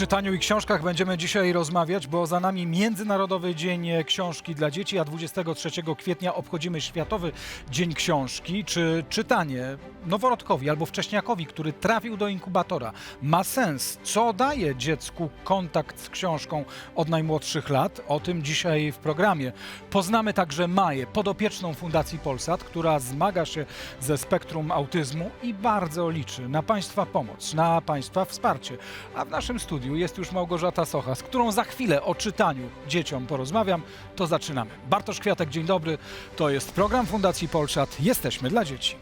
czytaniu i książkach będziemy dzisiaj rozmawiać, bo za nami Międzynarodowy Dzień Książki dla Dzieci, a 23 kwietnia obchodzimy Światowy Dzień Książki. Czy czytanie noworodkowi albo wcześniakowi, który trafił do inkubatora, ma sens? Co daje dziecku kontakt z książką od najmłodszych lat? O tym dzisiaj w programie. Poznamy także Maję, podopieczną Fundacji Polsat, która zmaga się ze spektrum autyzmu i bardzo liczy na Państwa pomoc, na Państwa wsparcie. A w naszym studiu jest już Małgorzata Socha, z którą za chwilę o czytaniu dzieciom porozmawiam. To zaczynamy. Bartosz Kwiatek, dzień dobry. To jest program Fundacji Polsat. Jesteśmy dla dzieci.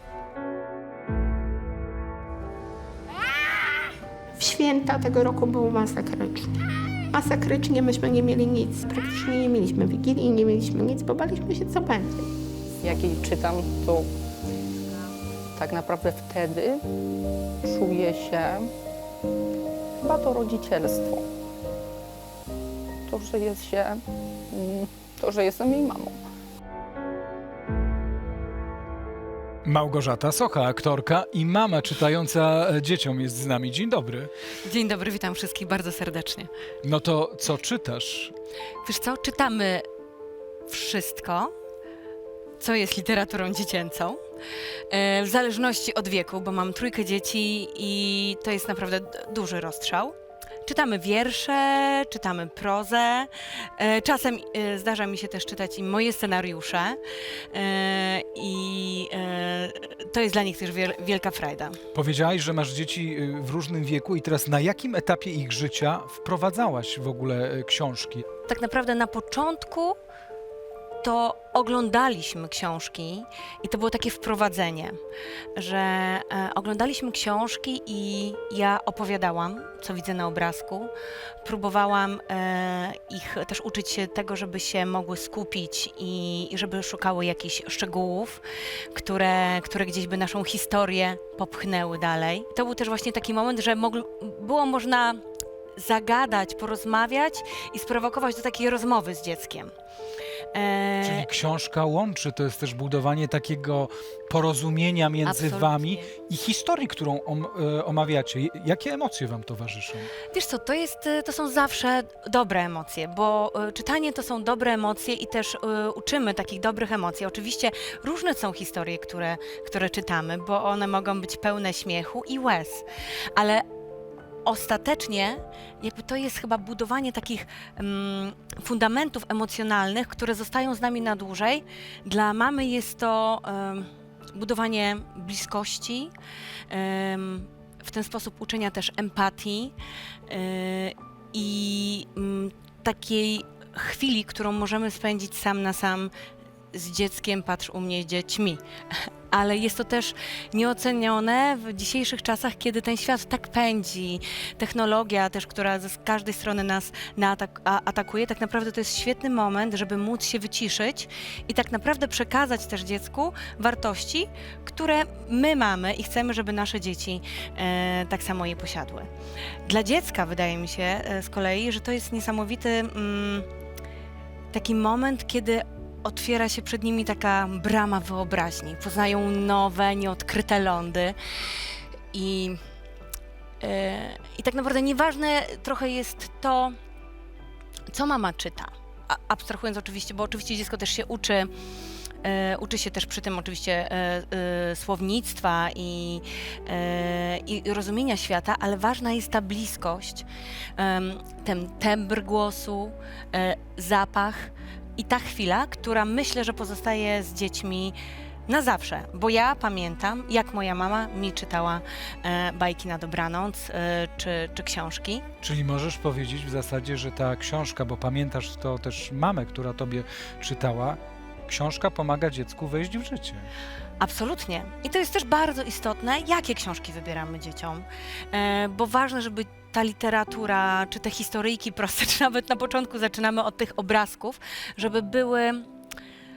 W święta tego roku było masakrycznie. Masakrycznie myśmy nie mieli nic. Praktycznie nie mieliśmy wigilii, nie mieliśmy nic, bo baliśmy się, co będzie. Jak jej czytam, to tak naprawdę wtedy czuję się chyba to rodzicielstwo. To, że jest się, mm, to, że jestem jej mamą. Małgorzata Socha, aktorka i mama czytająca e, dzieciom jest z nami. Dzień dobry. Dzień dobry, witam wszystkich bardzo serdecznie. No to co czytasz? Wiesz co, czytamy wszystko, co jest literaturą dziecięcą. E, W zależności od wieku, bo mam trójkę dzieci i to jest naprawdę duży rozstrzał. Czytamy wiersze, czytamy prozę. E, Czasem e, zdarza mi się też czytać im moje scenariusze i to jest dla nich też wiel- wielka frajda. Powiedziałaś, że masz dzieci y, w różnym wieku i teraz na jakim etapie ich życia wprowadzałaś w ogóle y, książki? tak naprawdę na początku to oglądaliśmy książki i to było takie wprowadzenie, że e, oglądaliśmy książki i ja opowiadałam, co widzę na obrazku. Próbowałam e, ich też uczyć się tego, żeby się mogły skupić i, i żeby szukały jakichś szczegółów, które, które gdzieś by naszą historię popchnęły dalej. To był też właśnie taki moment, że było można zagadać, porozmawiać i sprowokować do takiej rozmowy z dzieckiem. E, Czyli książka łączy, to jest też budowanie takiego porozumienia między Absolutnie. wami i historii, którą om, e, omawiacie. Jakie emocje wam towarzyszą? Wiesz co, to, jest, e, to są zawsze dobre emocje, bo e, czytanie to są dobre emocje i też e, uczymy takich dobrych emocji. Oczywiście różne są historie, które, które czytamy, bo one mogą być pełne śmiechu i łez, ale ostatecznie jakby to jest chyba budowanie takich mm, fundamentów emocjonalnych, które zostają z nami na dłużej. Dla mamy jest to budowanie bliskości, w ten sposób uczenia też empatii e, i mm, takiej chwili, którą możemy spędzić sam na sam z dzieckiem, patrz u mnie, z dziećmi. Ale jest to też nieocenione w dzisiejszych czasach, kiedy ten świat tak pędzi. Technologia też, która z każdej strony nas atakuje, tak naprawdę to jest świetny moment, żeby móc się wyciszyć i tak naprawdę przekazać też dziecku wartości, które my mamy i chcemy, żeby nasze dzieci e, tak samo je posiadły. Dla dziecka wydaje mi się e, z kolei, że to jest niesamowity mm, taki moment, kiedy otwiera się przed nimi taka brama wyobraźni. Poznają nowe, nieodkryte lądy i, e, i tak naprawdę nieważne trochę jest to, co mama czyta. A, abstrahując oczywiście, bo oczywiście dziecko też się uczy E, uczy się też przy tym oczywiście e, e, słownictwa i, e, i rozumienia świata, ale ważna jest ta bliskość, em, ten tembr głosu, e, zapach i ta chwila, która myślę, że pozostaje z dziećmi na zawsze, bo ja pamiętam, jak moja mama mi czytała e, bajki na dobranoc e, czy, czy książki. Czyli możesz powiedzieć w zasadzie, że ta książka, bo pamiętasz to też mamę, która tobie czytała, książka pomaga dziecku wejść w życie. Absolutnie. I to jest też bardzo istotne, jakie książki wybieramy dzieciom, e, bo ważne, żeby ta literatura, czy te historyjki proste, czy nawet na początku zaczynamy od tych obrazków, żeby były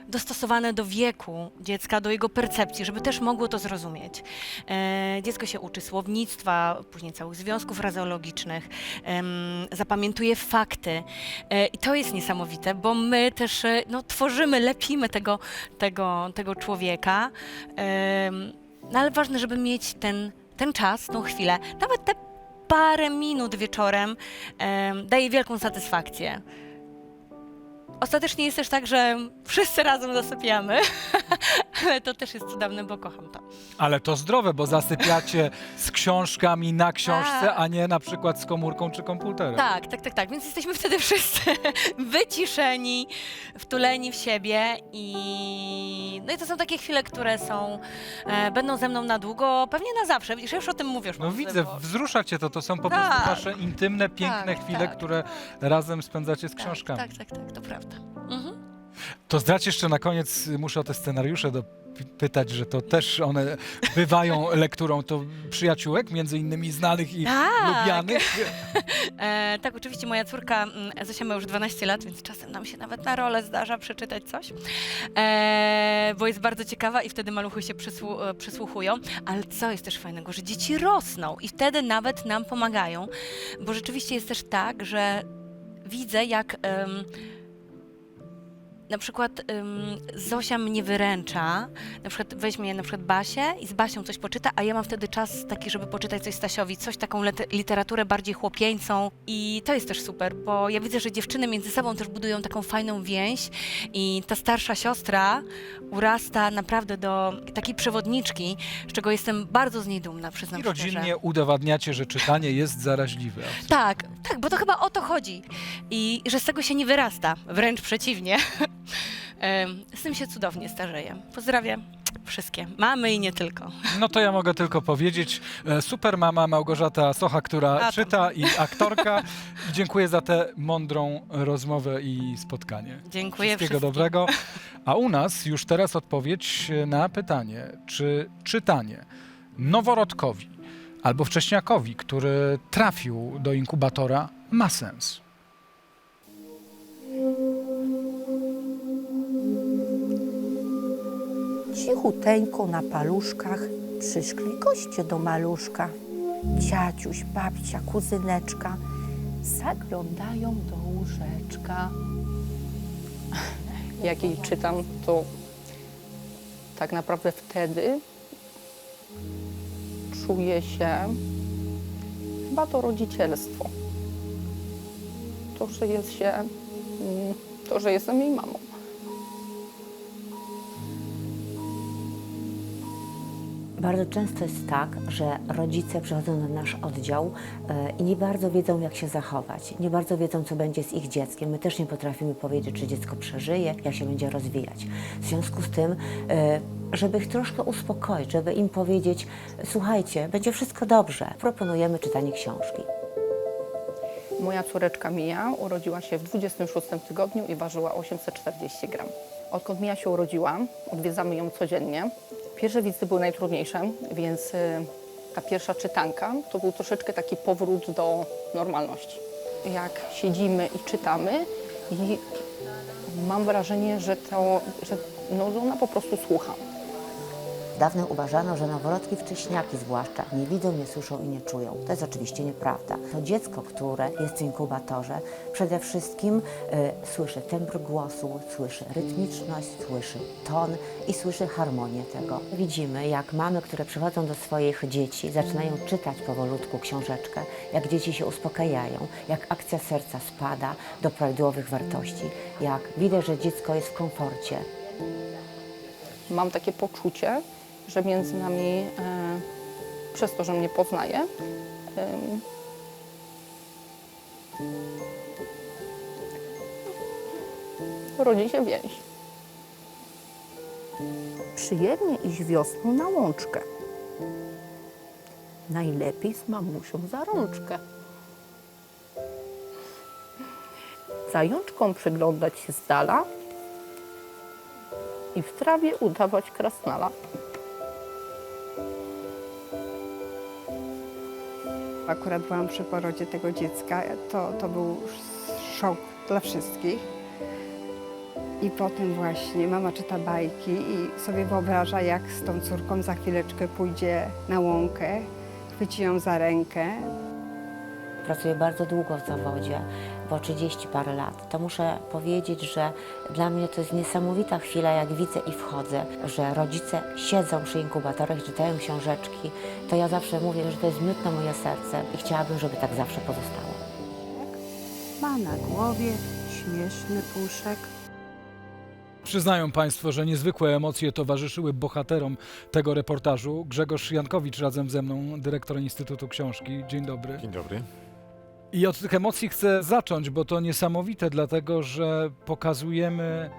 dostosowane do wieku dziecka, do jego percepcji, żeby też mogło to zrozumieć. E, dziecko się uczy słownictwa, później całych związków frazeologicznych, zapamiętuje fakty. E, i to jest niesamowite, bo my też e, no, tworzymy, lepimy tego, tego, tego człowieka, no, ale ważne, żeby mieć ten, ten czas, tą chwilę, nawet te parę minut wieczorem em, daje wielką satysfakcję. Ostatecznie jest też tak, że wszyscy razem zasypiamy, ale to też jest cudowne, bo kocham to. Ale to zdrowe, bo zasypiacie z książkami na książce, Tak. a nie na przykład z komórką czy komputerem. Tak, tak, tak, tak. Więc jesteśmy wtedy wszyscy wyciszeni, wtuleni w siebie i no i to są takie chwile, które są, e, będą ze mną na długo, pewnie na zawsze. Widzisz, ja już o tym mówię. Już No widzę, bo- wzrusza cię to, to są po prostu Tak. wasze intymne, piękne Tak, chwile, tak. które razem spędzacie z tak, książkami. Tak, tak, tak, to prawda. Mhm. To zdać jeszcze na koniec, muszę o te scenariusze dopytać, że to też one bywają lekturą to przyjaciółek, między innymi znanych i Tak. lubianych. E, tak, oczywiście moja córka mm, Zosia ma już 12 lat, więc czasem nam się nawet na rolę zdarza przeczytać coś, e, bo jest bardzo ciekawa i wtedy maluchy się przysłu- e, przysłuchują. Ale co jest też fajnego, że dzieci rosną i wtedy nawet nam pomagają, bo rzeczywiście jest też tak, że widzę, jak em, na przykład Zosia mnie wyręcza, na przykład weźmie na przykład Basię i z Basią coś poczyta, a ja mam wtedy czas taki, żeby poczytać coś Stasiowi, coś taką lit- literaturę bardziej chłopieńcą i to jest też super, bo ja widzę, że dziewczyny między sobą też budują taką fajną więź i ta starsza siostra urasta naprawdę do takiej przewodniczki, z czego jestem bardzo z niej dumna, przyznam I szczerze. rodzinnie udowadniacie, że czytanie jest zaraźliwe. Tak, tak, bo to chyba o to chodzi. I że z tego się nie wyrasta, wręcz przeciwnie. Z tym się cudownie starzeję. Pozdrawiam wszystkie, mamy i nie tylko. No to ja mogę tylko powiedzieć, e, super mama Małgorzata Socha, która czyta i aktorka. Dziękuję za tę mądrą rozmowę i spotkanie. Dziękuję Wszystkiego wszystkim. dobrego. A u nas już teraz odpowiedź na pytanie, czy czytanie noworodkowi albo wcześniakowi, który trafił do inkubatora, ma sens. Cichuteńko na paluszkach przyszli goście do maluszka. Dziadziuś, babcia, kuzyneczka zaglądają do łóżeczka. Jak jej czytam, to tak naprawdę wtedy czuję się chyba to rodzicielstwo. To, że jest się, mm, to, że jestem jej mamą. Bardzo często jest tak, że rodzice przychodzą na nasz oddział e, i nie bardzo wiedzą, jak się zachować. Nie bardzo wiedzą, co będzie z ich dzieckiem. My też nie potrafimy powiedzieć, czy dziecko przeżyje, jak się będzie rozwijać. W związku z tym, e, żeby ich troszkę uspokoić, żeby im powiedzieć, słuchajcie, będzie wszystko dobrze, proponujemy czytanie książki. Moja córeczka Mija urodziła się w 26 tygodniu i ważyła 840 gram. Odkąd Mija się urodziła, odwiedzamy ją codziennie. Pierwsze wizyty były najtrudniejsze, więc y, ta pierwsza czytanka to był troszeczkę taki powrót do normalności. Jak siedzimy i czytamy i mam wrażenie, że, to, że no, ona po prostu słucha. Dawno uważano, że noworodki wcześniaki zwłaszcza nie widzą, nie słyszą i nie czują. To jest oczywiście nieprawda. To dziecko, które jest w inkubatorze, przede wszystkim y, słyszy tembr głosu, słyszy rytmiczność, słyszy ton i słyszy harmonię tego. Widzimy, jak mamy, które przychodzą do swoich dzieci, zaczynają czytać powolutku książeczkę, jak dzieci się uspokajają, jak akcja serca spada do prawidłowych wartości, jak widać, że dziecko jest w komforcie, Mam takie poczucie, że między nami, e, przez to, że mnie poznaje, rodzi się więź. Przyjemnie iść wiosną na łączkę. Najlepiej z mamusią za rączkę. Zajączkom przyglądać się z dala i w trawie udawać krasnala. Akurat byłam przy porodzie tego dziecka, to, to był szok dla wszystkich. I potem właśnie mama czyta bajki i sobie wyobraża, jak z tą córką za chwileczkę pójdzie na łąkę, chwyci ją za rękę, Pracuję bardzo długo w zawodzie, po 30 parę lat, to muszę powiedzieć, że dla mnie to jest niesamowita chwila, jak widzę i wchodzę, że rodzice siedzą przy inkubatorach, czytają książeczki. To ja zawsze mówię, że to jest miód na moje serce i chciałabym, żeby tak zawsze pozostało. Ma na głowie śmieszny puszek. Przyznają Państwo, że niezwykłe emocje towarzyszyły bohaterom tego reportażu. Grzegorz Jankowicz razem ze mną, dyrektor Instytutu Książki. Dzień dobry. Dzień dobry. I od tych emocji chcę zacząć, bo to niesamowite, dlatego że pokazujemy,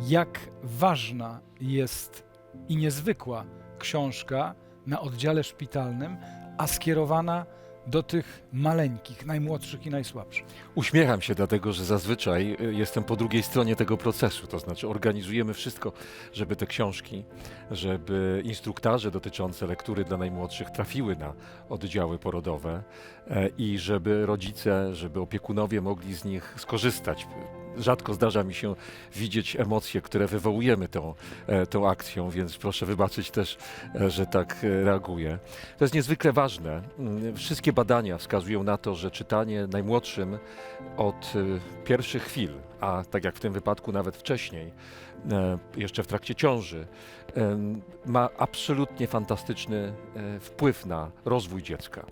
jak ważna jest i niezwykła książka na oddziale szpitalnym, a skierowana do tych maleńkich, najmłodszych i najsłabszych. Uśmiecham się dlatego, że zazwyczaj y, jestem po drugiej stronie tego procesu, to znaczy organizujemy wszystko, żeby te książki, żeby instruktaże dotyczące lektury dla najmłodszych trafiły na oddziały porodowe e, i żeby rodzice, żeby opiekunowie mogli z nich skorzystać. Rzadko zdarza mi się widzieć emocje, które wywołujemy tą, e, tą akcją, więc proszę wybaczyć też, e, że tak e, reaguję. To jest niezwykle ważne. Mm, Wszystkie badania wskazują na to, że czytanie najmłodszym od pierwszych chwil, a tak jak w tym wypadku nawet wcześniej, jeszcze w trakcie ciąży, em, ma absolutnie fantastyczny e, wpływ na rozwój dziecka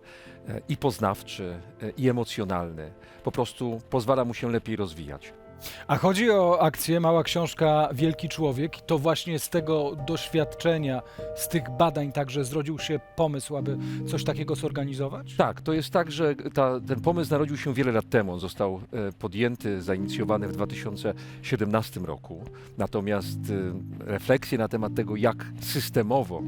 e, i poznawczy, e, i emocjonalny. Po prostu pozwala mu się lepiej rozwijać. A chodzi o akcję Mała Książka Wielki Człowiek. To właśnie z tego doświadczenia, z tych badań także zrodził się pomysł, aby coś takiego zorganizować? Tak, to jest tak, że ta, ten pomysł narodził się wiele lat temu. On został e, podjęty, zainicjowany w 2017 roku. Natomiast e, refleksje na temat tego, jak systemowo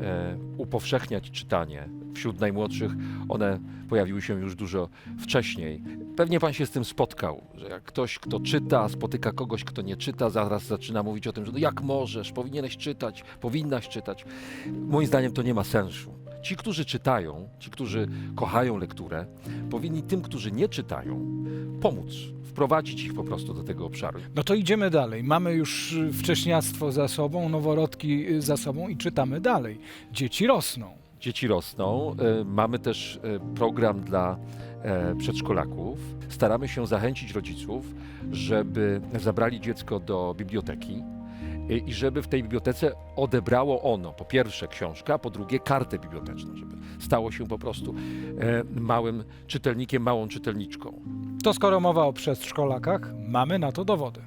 e, upowszechniać czytanie wśród najmłodszych, one pojawiły się już dużo wcześniej. Pewnie pan się z tym spotkał, że jak ktoś, kto czyta, spotyka kogoś, kto nie czyta, zaraz zaczyna mówić o tym, że no jak możesz, powinieneś czytać, powinnaś czytać. Moim zdaniem to nie ma sensu. Ci, którzy czytają, ci, którzy kochają lekturę, powinni tym, którzy nie czytają, pomóc, wprowadzić ich po prostu do tego obszaru. No to idziemy dalej. Mamy już wcześniactwo za sobą, noworodki za sobą i czytamy dalej. Dzieci rosną. Dzieci rosną. E, Mamy też e, program dla e, przedszkolaków. Staramy się zachęcić rodziców, żeby zabrali dziecko do biblioteki i żeby w tej bibliotece odebrało ono po pierwsze książkę, a po drugie kartę biblioteczną, żeby stało się po prostu e, małym czytelnikiem, małą czytelniczką. To skoro mowa o przedszkolakach, mamy na to dowody.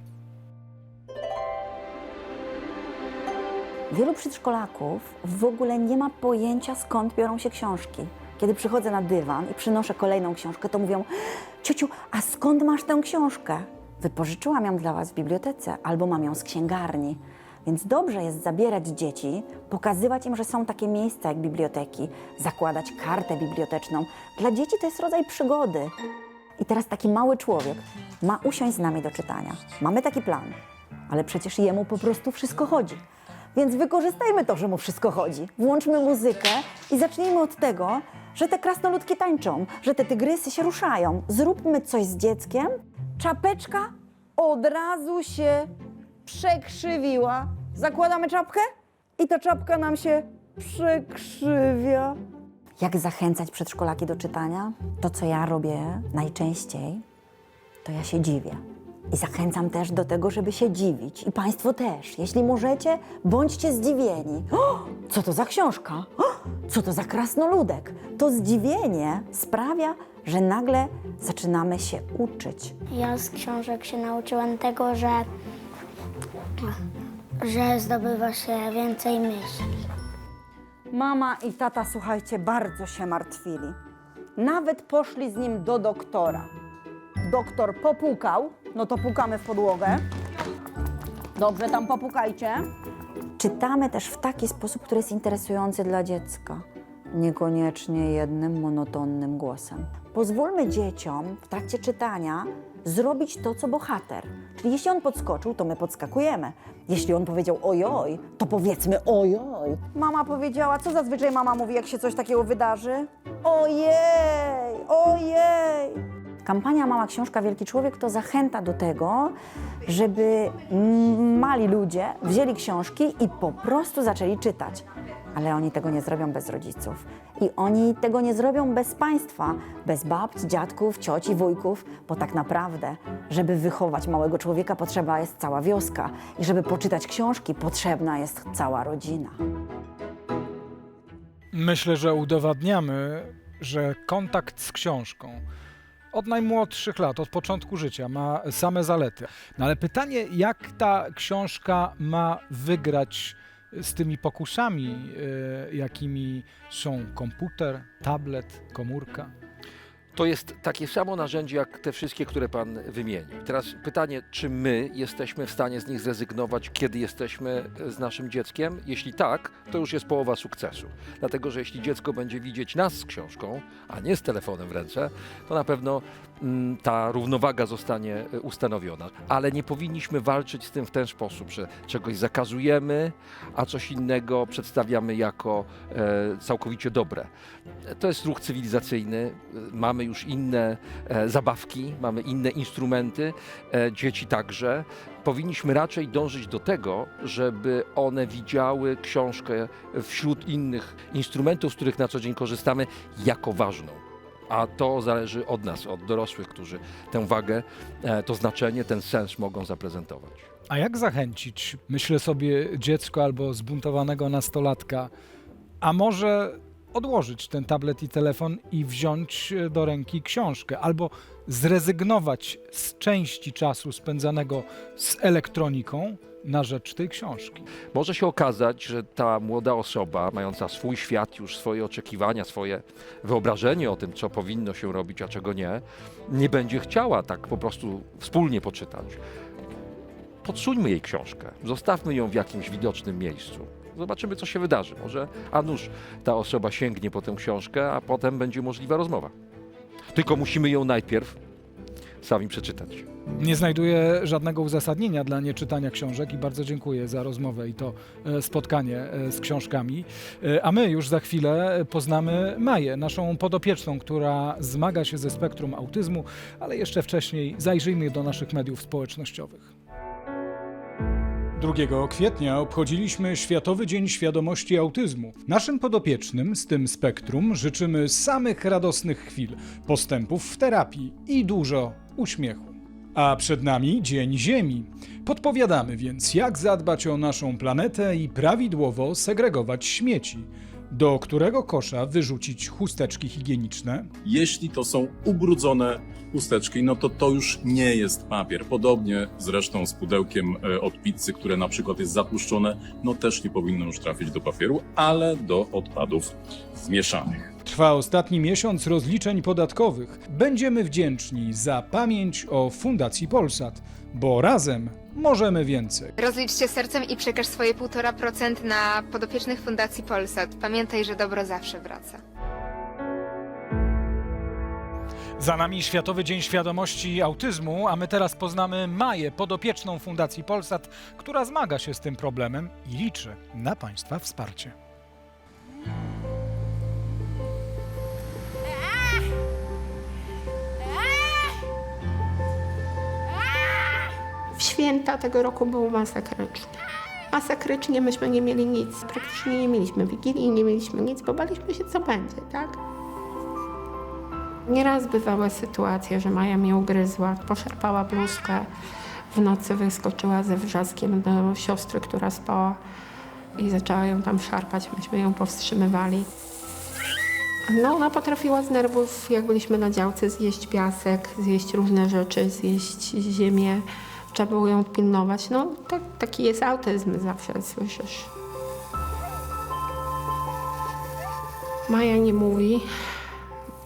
Wielu przedszkolaków w ogóle nie ma pojęcia, skąd biorą się książki. Kiedy przychodzę na dywan i przynoszę kolejną książkę, to mówią: Ciociu, a skąd masz tę książkę? Wypożyczyłam ją dla Was w bibliotece albo mam ją z księgarni. Więc dobrze jest zabierać dzieci, pokazywać im, że są takie miejsca jak biblioteki, zakładać kartę biblioteczną. Dla dzieci to jest rodzaj przygody. I teraz taki mały człowiek ma usiąść z nami do czytania. Mamy taki plan, ale przecież jemu po prostu wszystko chodzi. Więc wykorzystajmy to, że mu wszystko chodzi. Włączmy muzykę i zacznijmy od tego, że te krasnoludki tańczą, że te tygrysy się ruszają. Zróbmy coś z dzieckiem. Czapeczka od razu się przekrzywiła. Zakładamy czapkę i ta czapka nam się przekrzywia. Jak zachęcać przedszkolaki do czytania? To, co ja robię najczęściej, to ja się dziwię. I zachęcam też do tego, żeby się dziwić. I Państwo też. Jeśli możecie, bądźcie zdziwieni. O, co to za książka? O, co to za krasnoludek? To zdziwienie sprawia, że nagle zaczynamy się uczyć. Ja z książek się nauczyłam tego, że, że zdobywa się więcej myśli. Mama i tata, słuchajcie, bardzo się martwili. Nawet poszli z nim do doktora. Doktor popukał, no to pukamy w podłogę. Dobrze, tam popukajcie. Czytamy też w taki sposób, który jest interesujący dla dziecka. Niekoniecznie jednym, monotonnym głosem. Pozwólmy dzieciom w trakcie czytania zrobić to, co bohater. Czyli jeśli on podskoczył, to my podskakujemy. Jeśli on powiedział ojoj, to powiedzmy ojoj. Mama powiedziała, co zazwyczaj mama mówi, jak się coś takiego wydarzy? Ojej, ojej. Kampania Mała Książka Wielki Człowiek to zachęta do tego, żeby mali ludzie wzięli książki i po prostu zaczęli czytać. Ale oni tego nie zrobią bez rodziców. I oni tego nie zrobią bez państwa, bez babci, dziadków, cioci, wujków, bo tak naprawdę, żeby wychować małego człowieka, potrzeba jest cała wioska. I żeby poczytać książki, potrzebna jest cała rodzina. Myślę, że udowadniamy, że kontakt z książką od najmłodszych lat, od początku życia ma same zalety. No ale pytanie, jak ta książka ma wygrać z tymi pokusami, e, jakimi są komputer, tablet, komórka? To jest takie samo narzędzie jak te wszystkie, które Pan wymienił. Teraz pytanie, czy my jesteśmy w stanie z nich zrezygnować, kiedy jesteśmy z naszym dzieckiem? Jeśli tak, to już jest połowa sukcesu. Dlatego, że jeśli dziecko będzie widzieć nas z książką, a nie z telefonem w ręce, to na pewno mm, ta równowaga zostanie e, ustanowiona. Ale nie powinniśmy walczyć z tym w ten sposób, że czegoś zakazujemy, a coś innego przedstawiamy jako e, całkowicie dobre. To jest ruch cywilizacyjny. Mamy już inne e, zabawki, mamy inne instrumenty, e, dzieci także. Powinniśmy raczej dążyć do tego, żeby one widziały książkę wśród innych instrumentów, z których na co dzień korzystamy, jako ważną. A to zależy od nas, od dorosłych, którzy tę wagę, e, to znaczenie, ten sens mogą zaprezentować. A jak zachęcić, myślę sobie, dziecko albo zbuntowanego nastolatka, a może odłożyć ten tablet i telefon i wziąć e, do ręki książkę, albo zrezygnować z części czasu spędzanego z elektroniką na rzecz tej książki. Może się okazać, że ta młoda osoba, mająca swój świat, już swoje oczekiwania, swoje wyobrażenie o tym, co powinno się robić, a czego nie, nie będzie chciała tak po prostu wspólnie poczytać. Podsuńmy jej książkę, zostawmy ją w jakimś widocznym miejscu. Zobaczymy, co się wydarzy. Może, a nuż, ta osoba sięgnie po tę książkę, a potem będzie możliwa rozmowa. Tylko musimy ją najpierw sami przeczytać. Nie znajduję żadnego uzasadnienia dla nieczytania książek i bardzo dziękuję za rozmowę i to e, spotkanie e, z książkami. E, A my już za chwilę poznamy Maję, naszą podopieczną, która zmaga się ze spektrum autyzmu, ale jeszcze wcześniej zajrzyjmy do naszych mediów społecznościowych. 2 kwietnia obchodziliśmy Światowy Dzień Świadomości Autyzmu. Naszym podopiecznym z tym spektrum życzymy samych radosnych chwil, postępów w terapii i dużo uśmiechu. A przed nami Dzień Ziemi. Podpowiadamy więc, jak zadbać o naszą planetę i prawidłowo segregować śmieci. Do którego kosza wyrzucić chusteczki higieniczne, Jeśli to są ubrudzone chusteczki, no to to już nie jest papier. Podobnie zresztą z pudełkiem e, od pizzy, które na przykład jest zatłuszczone, no też nie powinno już trafić do papieru, ale do odpadów zmieszanych. Trwa ostatni miesiąc rozliczeń podatkowych. Będziemy wdzięczni za pamięć o Fundacji Polsat, bo razem możemy więcej. Rozlicz się sercem i przekaż swoje 1,5% na podopiecznych Fundacji Polsat. Pamiętaj, że dobro zawsze wraca. Za nami Światowy Dzień Świadomości Autyzmu, a my teraz poznamy Maję, podopieczną Fundacji Polsat, która zmaga się z tym problemem i liczy na Państwa wsparcie. W święta tego roku było masakrycznie. Masakrycznie myśmy nie mieli nic. Praktycznie nie mieliśmy wigilii, nie mieliśmy nic, bo baliśmy się, co będzie, tak? Nieraz bywały sytuacje, że Maja mnie ugryzła, poszarpała bluzkę. W nocy wyskoczyła ze wrzaskiem do siostry, która spała i zaczęła ją tam szarpać. Myśmy ją powstrzymywali. No, ona potrafiła z nerwów, jak byliśmy na działce, zjeść piasek, zjeść różne rzeczy, zjeść ziemię. Trzeba było ją pilnować. No, tak, taki jest autyzm, zawsze słyszysz. Maja nie mówi.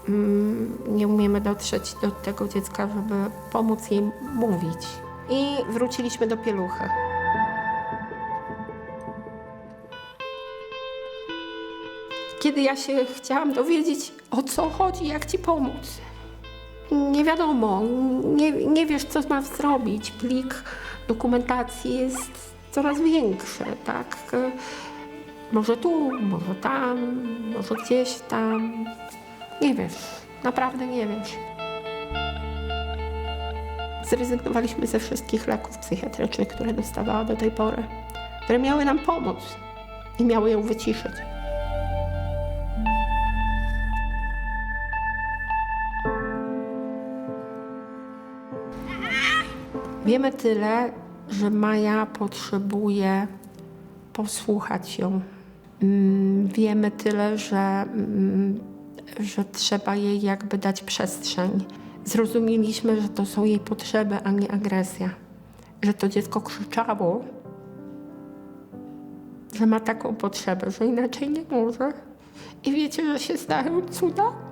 Mm, Nie umiemy dotrzeć do tego dziecka, żeby pomóc jej mówić. I wróciliśmy do pieluchy. Kiedy ja się chciałam dowiedzieć, o co chodzi, jak ci pomóc, nie wiadomo, nie, nie wiesz, co ma zrobić. Plik dokumentacji jest coraz większy, tak? Może tu, może tam, może gdzieś tam. Nie wiesz, naprawdę nie wiesz. Zrezygnowaliśmy ze wszystkich leków psychiatrycznych, które dostawała do tej pory, które miały nam pomóc i miały ją wyciszyć. Wiemy tyle, że Maja potrzebuje posłuchać ją. Mm, Wiemy tyle, że, mm, że trzeba jej jakby dać przestrzeń. Zrozumieliśmy, że to są jej potrzeby, a nie agresja. Że to dziecko krzyczało, że ma taką potrzebę, że inaczej nie może. I wiecie, że się zdają cuda?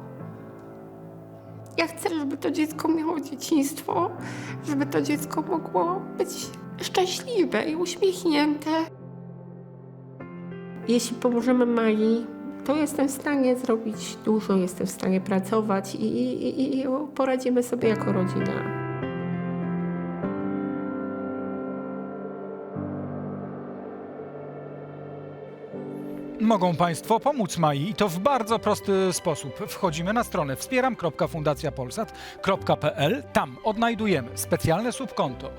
Ja chcę, żeby to dziecko miało dzieciństwo, żeby to dziecko mogło być szczęśliwe i uśmiechnięte. Jeśli pomożemy Mai, to jestem w stanie zrobić dużo, jestem w stanie pracować i, i, i poradzimy sobie jako rodzina. Mogą Państwo pomóc Mai i to w bardzo prosty sposób. Wchodzimy na stronę wspieram.fundacjapolsat.pl. Tam odnajdujemy specjalne subkonto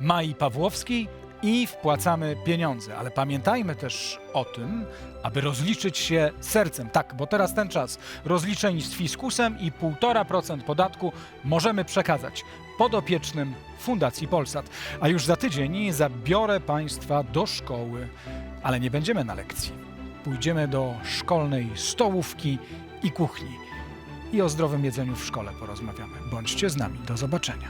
Mai Pawłowskiej i wpłacamy pieniądze. Ale pamiętajmy też o tym, aby rozliczyć się sercem. Tak, bo teraz ten czas rozliczeń z fiskusem i 1,5% podatku możemy przekazać podopiecznym Fundacji Polsat. A już za tydzień zabiorę Państwa do szkoły, ale nie będziemy na lekcji pójdziemy do szkolnej stołówki i kuchni. I o zdrowym jedzeniu w szkole porozmawiamy. Bądźcie z nami. Do zobaczenia.